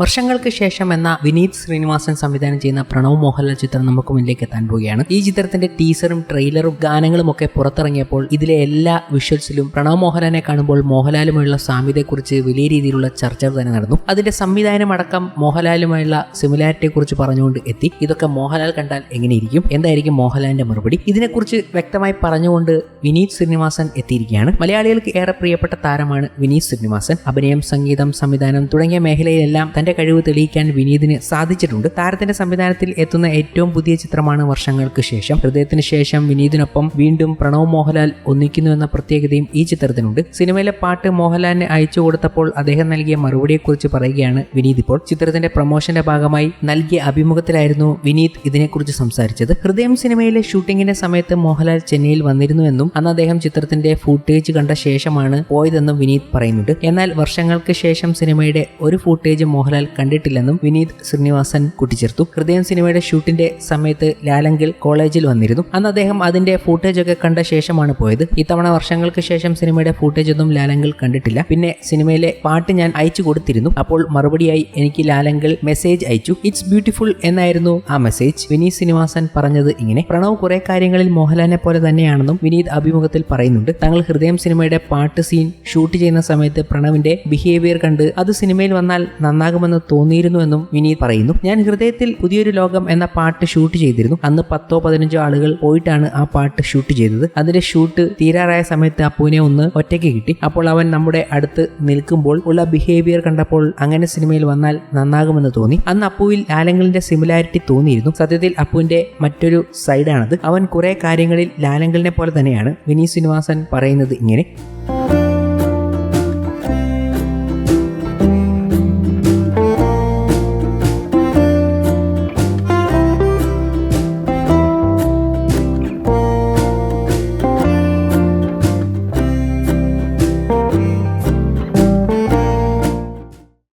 വർഷങ്ങൾക്ക് ശേഷം എന്ന വിനീത് ശ്രീനിവാസൻ സംവിധാനം ചെയ്യുന്ന പ്രണവ് മോഹൻലാൽ ചിത്രം നമുക്ക് മുന്നിലേക്ക് എത്താൻ പോവുകയാണ്. ഈ ചിത്രത്തിന്റെ ടീസറും ട്രെയിലറും ഗാനങ്ങളും ഒക്കെ പുറത്തിറങ്ങിയപ്പോൾ ഇതിലെ എല്ലാ വിഷ്വൽസിലും പ്രണവ് മോഹൻലാലിനെ കാണുമ്പോൾ മോഹൻലാലുമായുള്ള സാമ്യതയെക്കുറിച്ച് വലിയ രീതിയിലുള്ള ചർച്ചകൾ തന്നെ നടന്നു. അതിന്റെ സംവിധാനം അടക്കം മോഹൻലാലുമായുള്ള സിമിലാരിറ്റിയെ കുറിച്ച് പറഞ്ഞുകൊണ്ട് എത്തി. ഇതൊക്കെ മോഹൻലാൽ കണ്ടാൽ എങ്ങനെയിരിക്കും എന്തായിരിക്കും മോഹൻലാലിന്റെ മറുപടി? ഇതിനെക്കുറിച്ച് വ്യക്തമായി പറഞ്ഞുകൊണ്ട് വിനീത് ശ്രീനിവാസൻ എത്തിയിരിക്കുകയാണ്. മലയാളികൾക്ക് ഏറെ പ്രിയപ്പെട്ട താരമാണ് വിനീത് ശ്രീനിവാസൻ. അഭിനയം സംഗീതം സംവിധാനം തുടങ്ങിയ മേഖലയിലെല്ലാം തന്റെ കഴിവ് തെളിയിക്കാൻ വിനീതിന് സാധിച്ചിട്ടുണ്ട്. താരത്തിന്റെ സംവിധാനത്തിൽ എത്തുന്ന ഏറ്റവും പുതിയ ചിത്രമാണ് വർഷങ്ങൾക്ക് ശേഷം. ഹൃദയത്തിന് ശേഷം വിനീതിനൊപ്പം വീണ്ടും പ്രണവ് മോഹൻലാൽ ഒന്നിക്കുന്നു എന്ന പ്രത്യേകതയും ഈ ചിത്രത്തിനുണ്ട്. സിനിമയിലെ പാട്ട് മോഹൻലാലിന് അയച്ചു കൊടുത്തപ്പോൾ അദ്ദേഹം നൽകിയ മറുപടിയെക്കുറിച്ച് പറയുകയാണ് വിനീത് ഇപ്പോൾ. ചിത്രത്തിന്റെ പ്രൊമോഷന്റെ ഭാഗമായി നൽകിയ അഭിമുഖത്തിലായിരുന്നു വിനീത് ഇതിനെക്കുറിച്ച് സംസാരിച്ചത്. ഹൃദയം സിനിമയിലെ ഷൂട്ടിംഗിന്റെ സമയത്ത് മോഹൻലാൽ ചെന്നൈയിൽ വന്നിരുന്നുവെന്നും അന്ന് അദ്ദേഹം ചിത്രത്തിന്റെ ഫുട്ടേജ് കണ്ട ശേഷമാണ് പോയതെന്നും വിനീത് പറയുന്നുണ്ട്. എന്നാൽ വർഷങ്ങൾക്ക് ശേഷം സിനിമയുടെ ഒരു ഫുട്ടേജ് മോഹൻലാൽ കണ്ടിട്ടില്ലെന്നും വിനീത് ശ്രീനിവാസൻ കൂട്ടിച്ചേർത്തു. ഹൃദയം സിനിമയുടെ ഷൂട്ടിന്റെ സമയത്ത് ലാലങ്കിൽ കോളേജിൽ വന്നിരുന്നു. അന്ന് അദ്ദേഹം അതിന്റെ ഫൂട്ടേജ് ഒക്കെ കണ്ട ശേഷമാണ് പോയത്. ഇത്തവണ വർഷങ്ങൾക്ക് ശേഷം സിനിമയുടെ ഫൂട്ടേജ് ഒന്നും ലാലങ്കിൽ കണ്ടിട്ടില്ല. പിന്നെ സിനിമയിലെ പാട്ട് ഞാൻ അയച്ചു കൊടുത്തിരുന്നു. അപ്പോൾ മറുപടിയായി എനിക്ക് ലാലങ്കിൽ മെസ്സേജ് അയച്ചു. ഇറ്റ്സ് ബ്യൂട്ടിഫുൾ എന്നായിരുന്നു ആ മെസ്സേജ് വിനീത് ശ്രീനിവാസൻ പറഞ്ഞത് ഇങ്ങനെ. പ്രണവ് കുറെ കാര്യങ്ങളിൽ മോഹൻലാലിനെ പോലെ തന്നെയാണെന്നും വിനീത് അഭിമുഖത്തിൽ പറയുന്നുണ്ട്. തങ്ങൾ ഹൃദയം സിനിമയുടെ പാട്ട് സീൻ ഷൂട്ട് ചെയ്യുന്ന സമയത്ത് പ്രണവിന്റെ ബിഹേവിയർ കണ്ട് അത് സിനിമയിൽ വന്നാൽ നന്നാകുമെന്ന് തോന്നിയിരുന്നുവെന്നും വിനീത് പറയുന്നു. ഞാൻ ഹൃദയത്തിൽ പുതിയൊരു ലോകം എന്ന പാട്ട് ഷൂട്ട് ചെയ്തിരുന്നു. അന്ന് പത്തോ പതിനഞ്ചോ ആളുകൾ പോയിട്ടാണ് ആ പാട്ട് ഷൂട്ട് ചെയ്തത്. അതിന്റെ ഷൂട്ട് തീരാറായ സമയത്ത് അപ്പുവിനെ ഒന്ന് ഒറ്റയ്ക്ക് കിട്ടി. അപ്പോൾ അവൻ നമ്മുടെ അടുത്ത് നിൽക്കുമ്പോൾ ഉള്ള ബിഹേവിയർ കണ്ടപ്പോൾ അങ്ങനെ സിനിമയിൽ വന്നാൽ നന്നാകുമെന്ന് തോന്നി. അന്ന് അപ്പുവിൽ ലാലങ്കലിന്റെ സിമിലാരിറ്റി തോന്നിയിരുന്നു. സത്യത്തിൽ അപ്പുവിന്റെ മറ്റൊരു സൈഡാണത് അവൻ കുറെ കാര്യങ്ങളിൽ ലാലങ്കലിനെ പോലെ തന്നെയാണ് വിനീത് ശ്രീനിവാസൻ പറയുന്നത് ഇങ്ങനെ.